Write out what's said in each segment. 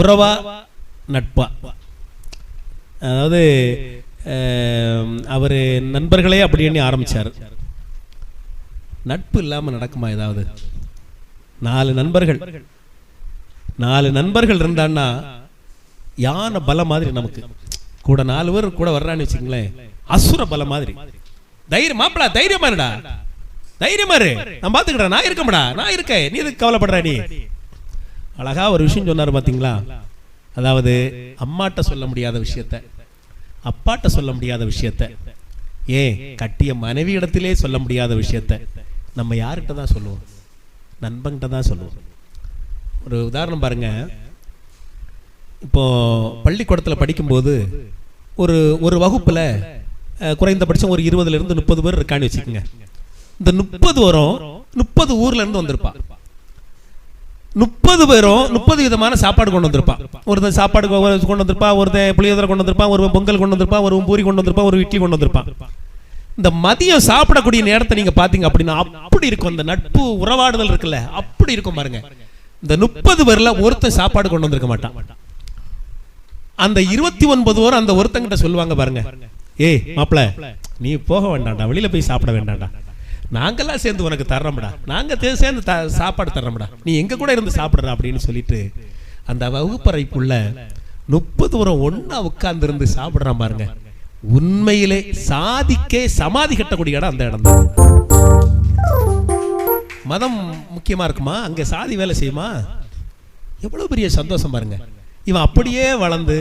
உறவா நட்பா? அதாவது அவர் நண்பர்களே அப்படின்னு ஆரம்பிச்சார். நட்பு இல்லாம நடக்குமா ஏதாவது? நாலு நண்பர்கள். நாலு நண்பர்கள் இருந்தான்னா யானை பல மாதிரி நமக்கு. கூட நாலு பேர் கூட வர்றான்னு வச்சுங்களேன் அசுர பலம் மாதிரி. தைரியம் மாப்பிள தைரியமா இருடா. தைரியமா இரு. நான் பாத்துக்கிறேன். நான் இருக்கமாடா நான் இருக்கேன். நீ எதுக்கு கவலைப்படுற நீ? அழகா ஒரு விஷயம் சொன்னார் பார்த்தீங்களா அதாவது அம்மாட்ட சொல்ல முடியாத விஷயத்த அப்பாட்ட சொல்ல முடியாத விஷயத்த ஏன் கட்டிய மனைவி இடத்திலே சொல்ல முடியாத விஷயத்த நம்ம யார்கிட்ட தான் சொல்லுவோம்? நண்பங்கிட்ட தான் சொல்லுவோம். ஒரு உதாரணம் பாருங்க. இப்போ பள்ளிக்கூடத்தில் படிக்கும்போது ஒரு ஒரு வகுப்புல குறைந்தபட்சம் ஒரு இருபதுல இருந்து முப்பது பேர் இருக்கான்னு வச்சுக்கோங்க. இந்த முப்பது வரும் முப்பது ஊர்ல இருந்து வந்திருப்பா. முப்பது பேரும் முப்பது விதமான சாப்பாடு கொண்டு வந்திருப்பான். ஒருத்தன் சாப்பாடு கொண்டு வந்திருப்பான் ஒருத்தன் புளியோதரை கொண்டு வந்திருப்பான் ஒரு பொங்கல் கொண்டு வந்திருப்பான் ஒரு பூரி கொண்டு வந்திருப்பான் ஒரு இட்லி கொண்டு வந்திருப்பான். இந்த மதியம் சாப்பிடக்கூடிய நேரத்தை நீங்க பாத்தீங்க அப்படின்னா அப்படி இருக்கும். அந்த நட்பு உறவாடுதல் இருக்குல்ல அப்படி இருக்கும் பாருங்க. இந்த முப்பது பேர்ல ஒருத்தன் சாப்பாடு கொண்டு வந்திருக்க மாட்டான். அந்த இருபத்தி ஒன்பது பேரும் அந்த ஒருத்தங்கிட்ட சொல்லுவாங்க பாருங்க. ஏய் மாப்பிள நீ போக வேண்டாம்டா வெளியில போய் சாப்பிட வேண்டாம்டா. நாங்கெல்லாம் சேர்ந்து உனக்கு தர்றோம்டா. நாங்க சேர்ந்து த- சாப்பாடு தர்றோம்டா. நீ எங்க கூட இருந்து சாப்பிடுற அப்படின்னு சொல்லிட்டு அந்த வகுப்பறைக்குள்ள முப்பது தூரம் ஒன்றா உட்கார்ந்து இருந்து சாப்பிடுறான் பாருங்க. உண்மையிலே சாதிக்கே சமாதி கட்டக்கூடிய இடம் அந்த இடம் தான் மதம் முக்கியமா இருக்குமா? அங்க சாதி வேலை செய்யுமா? எவ்வளவு பெரிய சந்தோஷம் பாருங்க. இவன் அப்படியே வளர்ந்து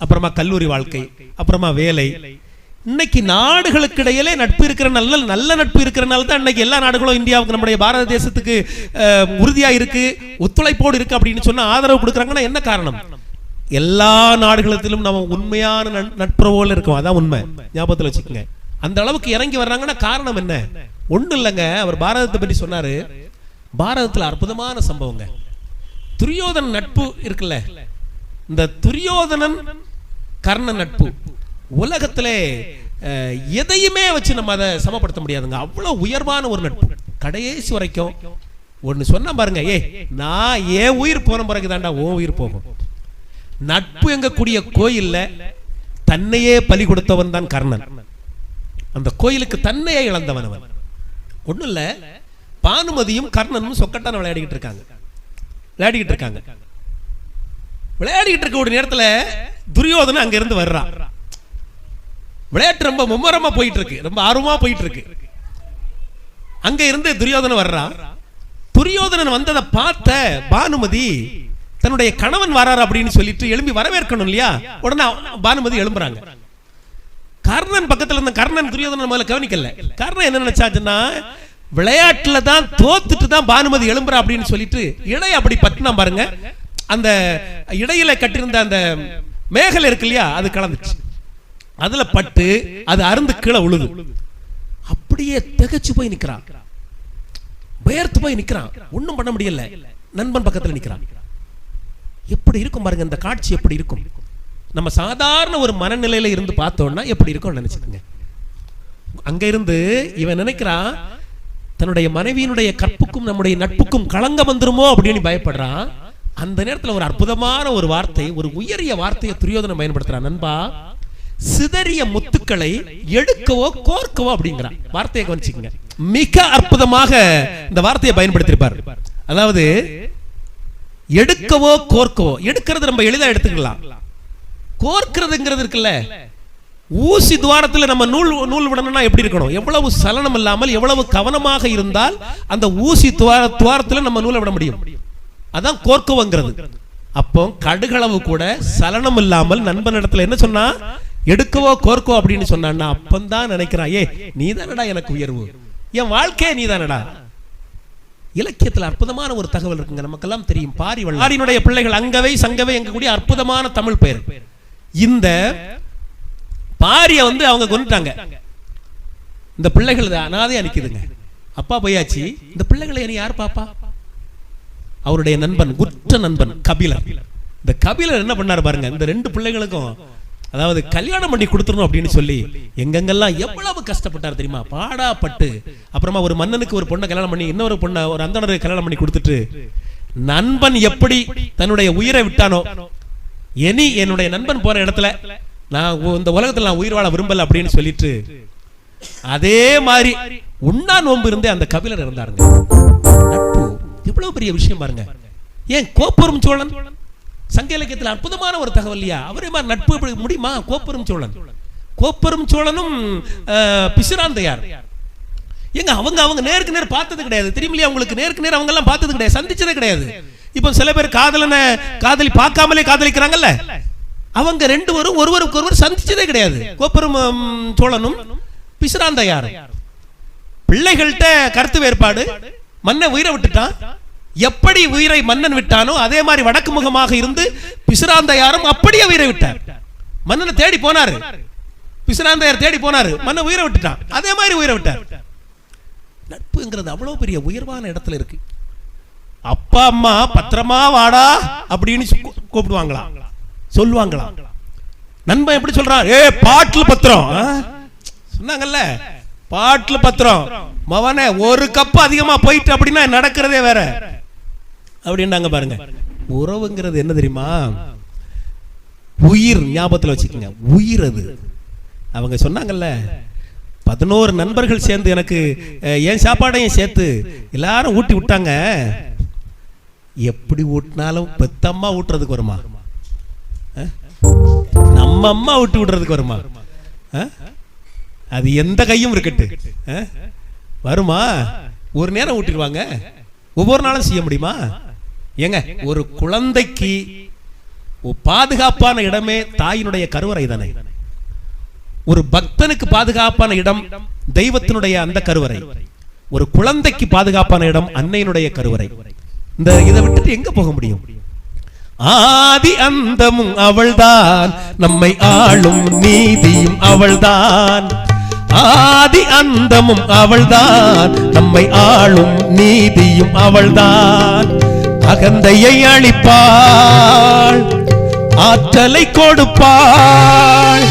அப்புறமா கல்லூரி வாழ்க்கை அப்புறமா வேலை இன்னைக்கு நாடுகளுக்கு இடையிலே நட்பு இருக்கிற நல்ல நல்ல நட்பு இருக்கிறனால தான் இன்னைக்கு எல்லா நாடுகளும் இந்தியாவுக்கு நம்முடைய பாரத தேசத்துக்கு உறுதியாக இருக்கு ஒத்துழைப்போடு இருக்கு அப்படின்னு சொன்னால் ஆதரவு கொடுக்குறாங்கன்னா என்ன காரணம்? எல்லா நாடுகளத்திலும் நம்ம உண்மையான நட்- நட்புறவோல இருக்கோம். அதான் உண்மை. ஞாபகத்தில் வச்சுக்கோங்க. அந்த அளவுக்கு இறங்கி வர்றாங்கன்னா காரணம் என்ன? ஒன்றும் இல்லைங்க. அவர் பாரதத்தை பற்றி சொன்னார். பாரதத்தில் அற்புதமான சம்பவங்க. துரியோதன் நட்பு இருக்குல்ல. இந்த துரியோதனன் கர்ண நட்பு. உலகத்திலே எதையுமே வச்சு நம்ம அதை சமப்படுத்த முடியாதுங்க. அவ்வளவு உயர்வான ஒரு நட்பு. கடைசி வரைக்கும் ஒன்று சொன்ன பாருங்க ஏய் நான் ஏன் உயிர் போன பிறகு தாண்டா உன் உயிர் போகும். நட்பு எங்கக்கூடிய கோயில்ல தன்னையே பலி கொடுத்தவன் தான் கர்ணன். அந்த கோயிலுக்கு தன்னையே இழந்தவன் அவன். ஒண்ணும் இல்ல பானுமதியும் கர்ணனும் சொக்கட்டான விளையாடிக்கிட்டு இருக்காங்க. விளையாடிக்கிட்டு இருக்காங்க. விளையாடிக்கிட்டு இருக்க ஒரு நேரத்துல துரியோதனை அங்க இருந்து வர்றான். விளையாட்டு ரொம்ப மும்முரமா போயிட்டு இருக்கு ரொம்ப ஆர்வமா போயிட்டு இருக்கு அங்க இருந்து துரியோதனன் வர்றான் துரியோதனன் வந்ததை பார்த்த பானுமதி தன்னுடைய கணவன் வராரு அப்படின்னு சொல்லிட்டு எழும்பி வரவேற்கணும் இல்லையா? உடனே பானுமதி எழும்புறாங்க. கர்ணன் பக்கத்துல இருந்த கர்ணன் துரியோதனன் முதல்ல கவனிக்கல. கர்ணன் என்ன நினைச்சாச்சுன்னா விளையாட்டுல தான் தோத்துட்டு தான் பானுமதி எழும்புறா அப்படின்னு சொல்லிட்டு இடை அப்படி பட்டினா பாருங்க. அந்த இடையில கட்டியிருந்த அந்த மேகலை இருக்கு இல்லையா? அது கலந்துச்சு. அதுல பட்டு அது அருந்து கீழே உழுது. அப்படியே திகச்சு போய் நிக்கிறான். பெயர்த்து போய் நிக்கிறான். ஒண்ணும் பண்ண முடியல. நண்பன் பக்கத்துல நிக்கிறான். எப்படி இருக்கும் பாருங்க இந்த காட்சி எப்படி இருக்கும்? நம்ம சாதாரண ஒரு மனநிலையில இருந்து பார்த்தோம்னா எப்படி இருக்கும் நினைச்சுக்கோங்க. அங்க இருந்து இவன் நினைக்கிறான் தன்னுடைய மனைவியினுடைய கற்புக்கும் நம்முடைய நட்புக்கும் களங்கம் வந்துருமோ அப்படின்னு பயப்படுறான். அந்த நேரத்துல ஒரு அற்புதமான ஒரு வார்த்தை ஒரு உயரிய வார்த்தையை துரியோதனை பயன்படுத்துறான். நண்பா சிதறிய முத்துக்களை எடுக்கவோ கோர்க்கவோ அப்படிங்கிறான். வார்த்தையை கவனிச்சுக்கங்க. மிக அற்புதமாக இந்த வார்த்தையை பயன்படுத்தியிருப்பார். அதாவது எடுக்கவோ கோர்க்கவோ. எடுக்கிறது நம்ம எளிதா எடுத்துக்கலாம். கோர்க்கிறதுங்கிறது இருக்குல்ல. ஊசி துவாரத்துல நம்ம நூல் நூல் விடணும்னா எப்படி இருக்கணும்? எவ்வளவு சலனம் இல்லாமல் எவ்வளவு கவனமாக இருந்தால் அந்த ஊசி துவார துவாரத்துல நம்ம நூலை விட முடியும். அதான் கோர்க்கவங்கிறது அப்போ கடுகளவு கூட சலனம் இல்லாமல் நண்பன் இடத்துல என்ன சொன்னா எடுக்கவோ கோர்க்கோ அப்படின்னு சொன்னான்னா அப்பந்தான் நினைக்கிறான் ஏ நீ எனக்கு உயர்வு. என் வாழ்க்கையே நீ இலக்கியத்துல அற்புதமான ஒரு தகவல் இருக்குங்க நமக்கெல்லாம் தெரியும். பாரி வள்ளாரினுடைய பிள்ளைகள் அங்கவை சங்கவை எங்கக்கூடிய அற்புதமான தமிழ் பெயர். இந்த பாரிய வந்து அவங்க கொண்டுட்டாங்க இந்த பிள்ளைகள் அனாதை அனாதையா நிக்குதுங்க. அப்பா போயாச்சு இந்த பிள்ளைகளை என்ன யார் பாப்பா? அவருடைய நண்பன் குற்ற நண்பன் கபிலர். இந்த கபிலர் என்ன பண்ணார் பாருங்க இந்த ரெண்டு பிள்ளைகளுக்கும் அதாவது கல்யாணம் பண்ணி கொடுத்துடணும் அப்படின்னு சொல்லி எங்கெங்கெல்லாம் எவ்வளவு கஷ்டப்பட்டார் தெரியுமா? பாடாப்பட்டு அப்புறமா ஒரு மன்னனுக்கு ஒரு பொண்ணை கல்யாணம் பண்ணி இன்னொரு பொண்ணை ஒரு அந்தனருக்கு கல்யாணம் பண்ணி கொடுத்துட்டு நண்பன் எப்படி தன்னுடைய உயிரை விட்டானோ இனி என்னுடைய நண்பன் போற இடத்துல நான் இந்த உலகத்துல நான் உயிர் வாழ விரும்பல அப்படின்னு சொல்லிட்டு அதே மாதிரி உண்ணா நோன்பு இருந்தே அந்த கபிலர் இருந்தாருங்க. நட்பு இவ்வளவு பெரிய விஷயம் பாருங்க. ஏன் கோப்பரும் சோழன்? சங்க இலக்கியத்தில் அற்புதமான ஒரு தகவல் இல்லையா? அவரே மாதிரி நட்பு இப்படி முடியுமா? கோப்பெரும் சோழன். கோப்பெரும் சோழனும் பிசுராந்தையார் எங்க அவங்க அவங்க நேருக்கு நேர் பார்த்தது கிடையாது. தெரியுமில்லையா அவங்களுக்கு நேருக்கு நேர் அவங்க எல்லாம் பார்த்தது கிடையாது. சந்திச்சதே கிடையாது. இப்போ சில பேர் காதலனை காதலி பார்க்காமலே காதலிக்கிறாங்கல்ல? அவங்க ரெண்டு பேரும் ஒருவருக்கு ஒருவர் சந்திச்சதே கிடையாது. கோப்பெரும் சோழனும் பிசுராந்தையார் பிள்ளைகள்கிட்ட கருத்து வேறுபாடு. மண்ணை உயிரை விட்டுட்டான். எப்படி உயிரை மன்னன் விட்டானோ அதே மாதிரி வடக்கு முகமாக இருந்து பிசுராந்தையாரும் அப்படியே உயிரை விட்டார். மன்னனை தேடி போனாரு. பிசுராந்தையார் தேடி போனாரு. மன்னன் உயிரை விட்டுட்டான். அதே மாதிரி உயிரை விட்டார். நட்புங்கிறது அவ்வளவு பெரிய உயர்வான இடத்துல இருக்கு. அப்பா அம்மா பத்திரமா வாடா அப்படின்னு கூப்பிடுவாங்களா? கூப்பிடுவாங்களாம் சொல்லுவாங்களாம் நண்பன் எப்படி சொல்றான்? ஏ பாட்டுல பத்திரம். சொன்னாங்கல்ல? பாட்டுல பத்திரம். மவனே ஒரு கப் அதிகமா போயிட்டு அப்படின்னா நடக்கிறதே வேற. அப்படின்னாங்க பாருங்க. உறவுங்கிறது என்ன தெரியுமா? உயிர் ஞாபகத்தில் வச்சுக்கோங்க. உயிர் அது. அவங்க சொன்னாங்கல்ல பதினோரு நண்பர்கள் சேர்ந்து எனக்கு என் சாப்பாடையும் சேர்த்து எல்லாரும் ஊட்டி விட்டாங்க. எப்படி ஊட்டினாலும் பெத்தம்மா ஊட்டுறதுக்கு வருமா? நம்ம அம்மா ஊட்டி விடுறதுக்கு வருமா? அது எந்த கையும் இருக்கட்டு. வருமா? ஒரு நேரம் ஊட்டிடுவாங்க. ஒவ்வொரு நாளும் செய்ய முடியுமா? ஏங்க ஒரு குழந்தைக்கு பாதுகாப்பான இடமே தாயினுடைய கருவறை தானே? ஒரு பக்தனுக்கு பாதுகாப்பான இடம் தெய்வத்தினுடைய அந்த கருவறை. ஒரு குழந்தைக்கு பாதுகாப்பான இடம் அன்னையினுடைய கருவறை. இந்த இதை விட்டுட்டு எங்க போக முடியும்? ஆதி அந்தமும் அவள்தான் நம்மை ஆளும் நீதியும் அவள்தான். ஆதி அந்தமும் அவள்தான் நம்மை ஆளும் நீதியும் அவள்தான். அகந்தையை அழிப்பாள் ஆற்றலை கொடுப்பாள்.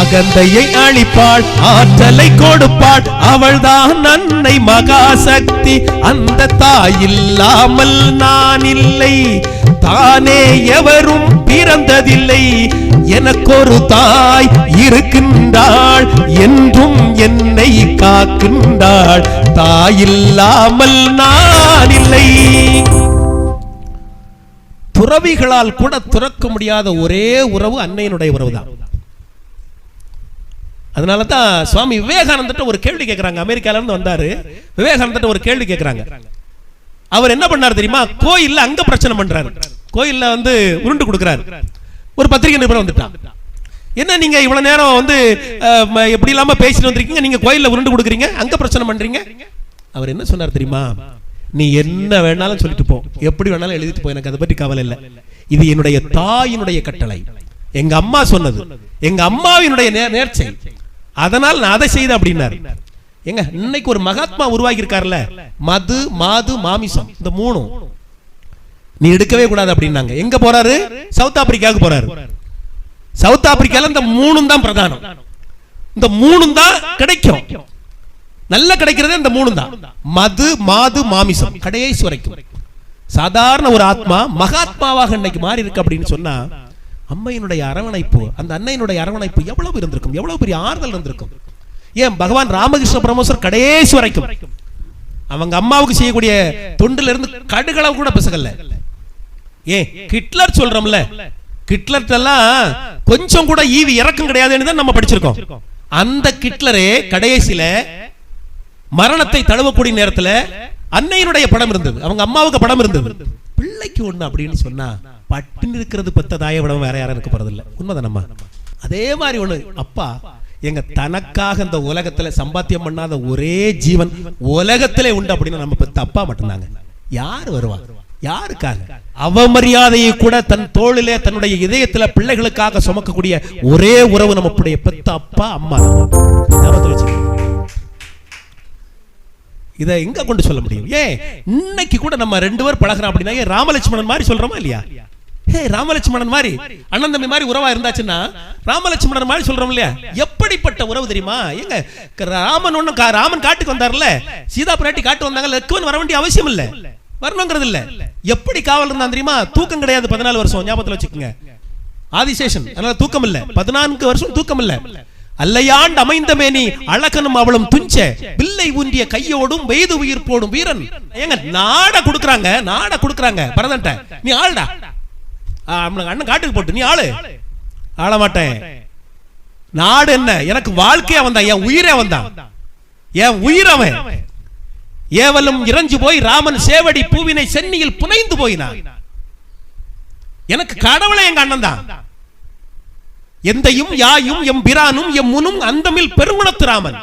அகந்தையை அழிப்பாள் ஆற்றலை கொடுப்பாள். அவள்தான் அன்னை மகாசக்தி. அந்த தாயில்லாமல் நான் இல்லை தானே எவரும் பிறந்ததில்லை. எனக்கொரு தாய் இருக்கின்றாள். என்றும் என்னை காக்கின்றாள். தாயில்லாமல் நான் இல்லை துறவிகளால் கூட துறக்க முடியாத ஒரே உறவு அன்னையினுடைய உறவு தான். அதனால தான் சுவாமி விவேகானந்தட்ட ஒரு கேள்வி கேட்குறாங்க அமெரிக்கால இருந்து வந்தாரு. விவேகானந்தட்ட ஒரு கேள்வி கேட்குறாங்க அவர் என்ன பண்ணார் தெரியுமா? கோயில்ல அங்க பிரச்சனை பண்றாரு. கோயில்ல வந்து உருண்டு கொடுக்குறாரு. ஒரு பத்திரிகை நிருபர் வந்துட்டான். என்ன நீங்க இவ்வளவு நேரம் வந்து எப்படி இல்லாம பேசிட்டு வந்திருக்கீங்க? நீங்க கோயில்ல உருண்டு கொடுக்குறீங்க? அங்க பிரச்சனை பண்றீங்க? அவர் என்ன சொன்னார் தெரியுமா? நீ என்ன வேணாலும் சொல்லிட்டு போ. எப்படி வேணாலும் எழுதிட்டு போ. எனக்கு அதை பற்றி கவலை இல்லை. இது என்னுடைய தாயினுடைய கட்டளை. எங்க அம்மா சொன்னது. எங்க அம்மாவினுடைய நேர்ச்சை. அதனால் நான் அதை செய்தேன் அப்படின்னாரு. எங்க இன்னைக்கு ஒரு மகாத்மா உருவாகி இருக்கார்ல மது மாது மாமிசம். இந்த மூணும். நீ எடுக்கவே கூடாது அப்படின்னாங்க. எங்க போறாரு? சவுத் ஆப்பிரிக்காவுக்கு போறாரு. சவுத் ஆப்பிரிக்கால இந்த மூணும் தான் பிரதானம். இந்த மூணும் தான் கிடைக்கும். நல்ல கிடைக்கிறதே இந்த மூணு தான் மது மாது மாமிசம் கடையை வரைக்கும். சாதாரண ஒரு ஆத்மா மகாத்மாவாக இன்னைக்கு மாறி இருக்கு அப்படின்னு சொன்னா அம்மையினுடைய அரவணைப்பு அந்த அன்னையினுடைய அரவணைப்பு எவ்வளவு இருந்திருக்கும்? எவ்வளவு பெரிய ஆறுதல் இருந்திருக்கும்? ஏன் பகவான் ராமகிருஷ்ண பரமேஸ்வர் கடைசி வரைக்கும்? அவங்க அம்மாவுக்கு செய்யக்கூடிய தொண்டுல இருந்து கடுகளவு கூட பிசகல்ல ஏன்? ஹிட்லர் சொல்றோம்ல. ஹிட்லர்ட்ட எல்லாம் கொஞ்சம் கூட ஈவி இறக்கம் கிடையாதுன்னு தான் நம்ம படிச்சிருக்கோம். அந்த கிட்லரே கடைசியில மரணத்தை தழுவக்கூடிய நேரத்துல அன்னையினுடைய படம் இருந்தது. அவங்க அம்மாவுக்கு படம் இருந்தது. பிள்ளைக்கு ஒண்ணு அப்படின்னு சொன்னா பட்டினி இருக்கிறது பெத்த தாய விட வேற யாரும் இருக்க போறது இல்ல உண்மைதானம்மா? அதே மாதிரி ஒண்ணு. அப்பா எங்க தனக்காக இந்த உலகத்துல சம்பாத்தியம் பண்ணாத ஒரே ஜீவன் உலகத்திலே உண்டு அப்படின்னு நம்ம பெத்த அப்பா மட்டும்தாங்க. யார் வருவா? யாருக்காக? அவமரியாதையை கூட தன் தோளிலே தன்னுடைய இதயத்துல பிள்ளைகளுக்காக சுமக்கக்கூடிய ஒரே உறவு நம்முடைய பெத்த அப்பா அம்மா. வச்சுக்கோங்க. இதை எங்க கொண்டு சொல்ல முடியும்? ஏன் இன்னைக்கு கூட நம்ம ரெண்டு பேர் பழகிறோம் அப்படின்னா ஏன் ராமலட்சுமணன் மாதிரி சொல்றோமா இல்லையா? ஹே ராமலட்சுமணன் மாதிரி அண்ணன் தம்பி மாதிரி உறவா இருந்தாச்சுன்னா ராமலட்சுமணன் மாதிரி சொல்றோம் இல்லையா? எப்படிப்பட்ட உறவு தெரியுமா? எங்க ராமன் ஒண்ணும் ராமன் காட்டுக்கு வந்தார்ல சீதா பிராட்டி காட்டு வந்தாங்க லக்குவன் வர வேண்டிய அவசியம் இல்ல. வரணுங்கிறது இல்ல. எப்படி காவல் இருந்தான் தெரியுமா? தூக்கம் கிடையாது பதினாலு வருஷம். ஞாபகத்துல வச்சுக்கோங்க. ஆதிசேஷன் அதனால தூக்கம் இல்ல. பதினான்கு வருஷம் தூக்கம் இல்ல. அல்லையாண்டு அமைந்தமே நீ. அழகனும் அவளும் துஞ்ச. பில்லை ஊன்றிய கையோடும் வெய்து உயிர் போடும் வீரன். ஏங்க நாட குடுக்குறாங்க நாட குடுக்குறாங்க. பரதன்ட்ட நீ ஆளுடா. அண்ணன் காட்டுக்கு போட்டு நீ ஆளு. ஆள மாட்டேன் நாடு என்ன? எனக்கு வாழ்க்கையா வந்தான் என் உயிரே வந்தான் என் உயிர் அவன். ஏவலும் இறஞ்சு போய் ராமன் சேவடி பூவினை சென்னியில் புனைந்து போயினான். எனக்கு கடவுளை எங்க அண்ணன் தான் எந்தையும் யாயும் எம் பிரானும் எம் முனும் அந்தமில் பெருங்குணத்துராமன்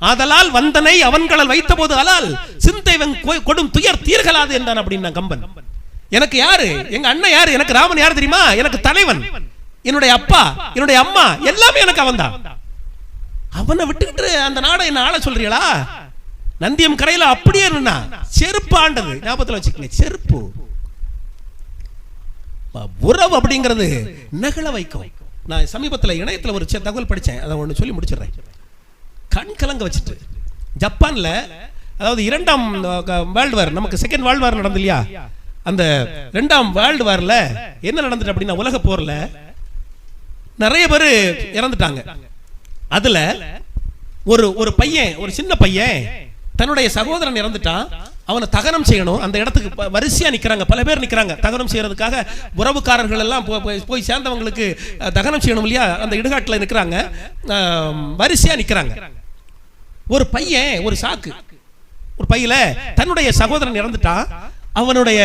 ஆதலால் வந்தனை அவன்களல் வைத்த போது அலால் சிந்தைவன் கொடும் துயர் தீர்களாது என்றான் அப்படின்னா கம்பன். எனக்கு யாரு? எங்க அண்ணன் யாரு? எனக்கு ராமன் யாரு தெரியுமா? எனக்கு தலைவன். என்னுடைய அப்பா என்னுடைய அம்மா எல்லாமே எனக்கு அவன் தான் அவனை விட்டுக்கிட்டு அந்த நாடை என்ன ஆள சொல்றீங்களா நந்தியம் கரையில அப்படியே இருந்தா செருப்பு ஆண்டது. ஞாபகத்தில் வச்சுக்கல செருப்பு. உறவு அப்படிங்கிறது நகல வைக்கும். நான் சமீபத்துல இணையத்தில் ஒரு தகவல் படிச்சேன். அதை ஒன்று சொல்லி முடிச்சிடுறேன். கண் கலங்க வச்சுட்டு. ஜப்பான்ல அதாவது இரண்டாம் வேர்ல்டு வார் நமக்கு செகண்ட் வேர்ல்டு வார் நடந்து இல்லையா? அந்த ரெண்டாம் வேர்ல்டு வாரில் என்ன நடந்துட்டு அப்படின்னா உலக போர்ல நிறைய பேர் இறந்துட்டாங்க. அதுல ஒரு ஒரு பையன் ஒரு சின்ன பையன் தன்னுடைய சகோதரன் இறந்துட்டான். அவனை தகனம் செய்யணும். அந்த இடத்துக்கு வரிசையாக வரிசையா பல பேர் நிற்கிறாங்க தகனம் செய்கிறதுக்காக உறவுக்காரர்கள் எல்லாம் போய் போய் சேர்ந்தவங்களுக்கு தகனம் செய்யணும் இல்லையா? அந்த இடுகாட்டில் நிற்கிறாங்க வரிசையாக வரிசையா ஒரு பையன் ஒரு சாக்கு. ஒரு பையில தன்னுடைய சகோதரன் இறந்துட்டான். அவனுடைய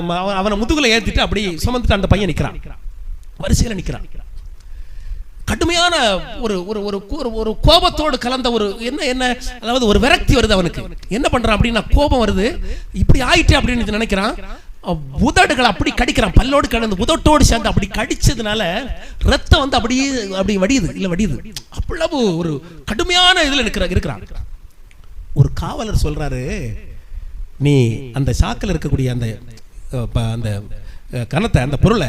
அவன் அவனை முதுகுல ஏற்றிட்டு அப்படி சுமந்துட்டு அந்த பையன் நிற்கிறான் வரிசையில் நிற்கிறான் கடுமையான ஒரு ஒரு ஒரு ஒரு கோபத்தோடு கலந்த ஒரு என்ன என்ன அதாவது ஒரு விரக்தி வருது அவனுக்கு. என்ன பண்றான் அப்படின்னா கோபம் வருது. இப்படி ஆயிட்டு அப்படின்னு நினைக்கிறான். உதடுகளை அப்படி கடிக்கிறான். பல்லோடு கலந்து உதட்டோடு சேர்ந்து அப்படி கடிச்சதுனால ரத்தம் வந்து அப்படியே அப்படி வடியுது இல்ல வடியுது. அவ்வளவு ஒரு கடுமையான இதுல இருக்கிற இருக்கிறான். ஒரு காவலர் சொல்றாரு நீ அந்த சாக்கில் இருக்கக்கூடிய அந்த அந்த கணத்தை அந்த பொருளை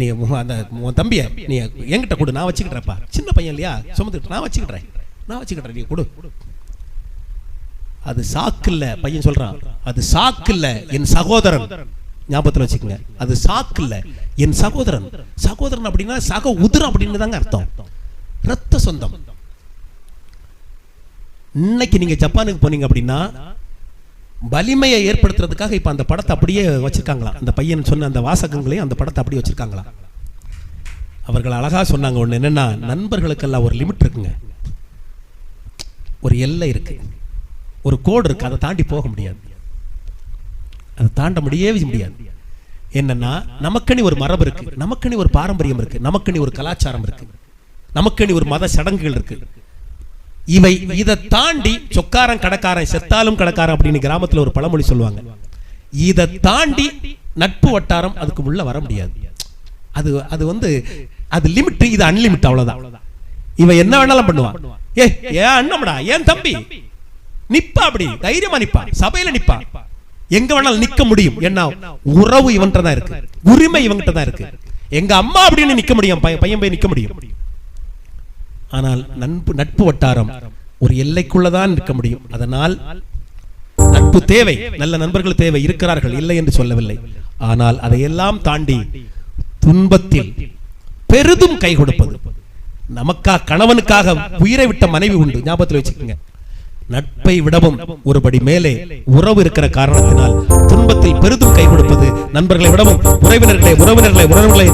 நீ அந்த உன் தம்பியை நீ என்கிட்ட கொடு நான் வச்சுக்கிட்டேன்ப்பா சின்ன பையன் இல்லையா? சுமந்துக்கிட்டு நான் வச்சுக்கிட்டேன் நான் வச்சுக்கிட்டேன் நீ கொடு. அது சாக்கு சாக்கில்ல பையன் சொல்றான். அது சாக்கு சாக்கில்ல என் சகோதரன். ஞாபகத்தில் வச்சுக்கோங்க. அது சாக்கு சாக்கில்ல என் சகோதரன். சகோதரன் அப்படின்னா சக உதிரம் அப்படின்னு தாங்க அர்த்தம். ரத்த சொந்தம். இன்னைக்கு நீங்க ஜப்பானுக்கு போனீங்க அப்படின்னா வலிமையை ஏற்படுத்துறதுக்காக இப்ப அந்த படத்தை அப்படியே வச்சிருக்காங்களாம் அந்த பையன் சொன்ன அந்த வாசகங்களையும் அந்த படத்தை அப்படியே வச்சிருக்காங்களாம் அவர்கள் அழகா சொன்னாங்க. ஒண்ணு என்னன்னா நண்பர்களுக்கெல்லாம் ஒரு லிமிட் இருக்குங்க. ஒரு எல்லை இருக்கு. ஒரு கோடு இருக்கு. அதை தாண்டி போக முடியாது. அதை தாண்ட முடியவே முடியாது. என்னன்னா நமக்கணி ஒரு மரபு இருக்கு. நமக்கணி ஒரு பாரம்பரியம் இருக்கு. நமக்கணி ஒரு கலாச்சாரம் இருக்கு. நமக்கணி ஒரு மத சடங்குகள் இருக்கு. இவை இதை தாண்டி சொக்காரன் கடக்காரன் செத்தாலும் கடக்காரன் அப்படின்னு கிராமத்தில் ஒரு பழமொழி சொல்லுவாங்க. இதை தாண்டி நட்பு வட்டாரம் அதுக்கு உள்ள வர முடியாது. அது அது வந்து அது லிமிட் இது அன்லிமிட் அவ்வளவுதான். இவன் என்ன வேணாலும் பண்ணுவான். ஏ ஏன் அண்ணம்டா ஏன் தம்பி? நிப்பா அப்படி தைரியமா நிப்பா சபையில நிப்பா. எங்க வேணாலும் நிக்க முடியும். என்ன? உறவு இவன்கிட்ட தான் இருக்கு. உரிமை இவன்கிட்ட தான் இருக்கு. எங்க அம்மா அப்படின்னு நிக்க முடியும் பையன் பையன் போய் நிக்க முடியும். ஆனால் நட்பு நட்பு வட்டாரம் ஒரு எல்லைக்குள்ளதான் இருக்க முடியும். அதனால் நட்பு தேவை நல்ல நண்பர்கள் தேவை இருக்கிறார்கள் இல்லை என்று சொல்லவில்லை. ஆனால் அதையெல்லாம் தாண்டி துன்பத்தில் பெரிதும் கை கொடுப்பது. நமக்கா கணவனுக்காக உயிரை விட்ட மனைவி உண்டு. ஞாபகத்தில் வச்சுக்கோங்க. நட்பை விடவும் ஒருபடி மேலே உறவு இருக்கிற காரணத்தினால் துன்பத்தில் பெரிதும் கை கொடுப்பது. நண்பர்களை விடவும் உறவினர்களை உறவினர்களை உறவுகளை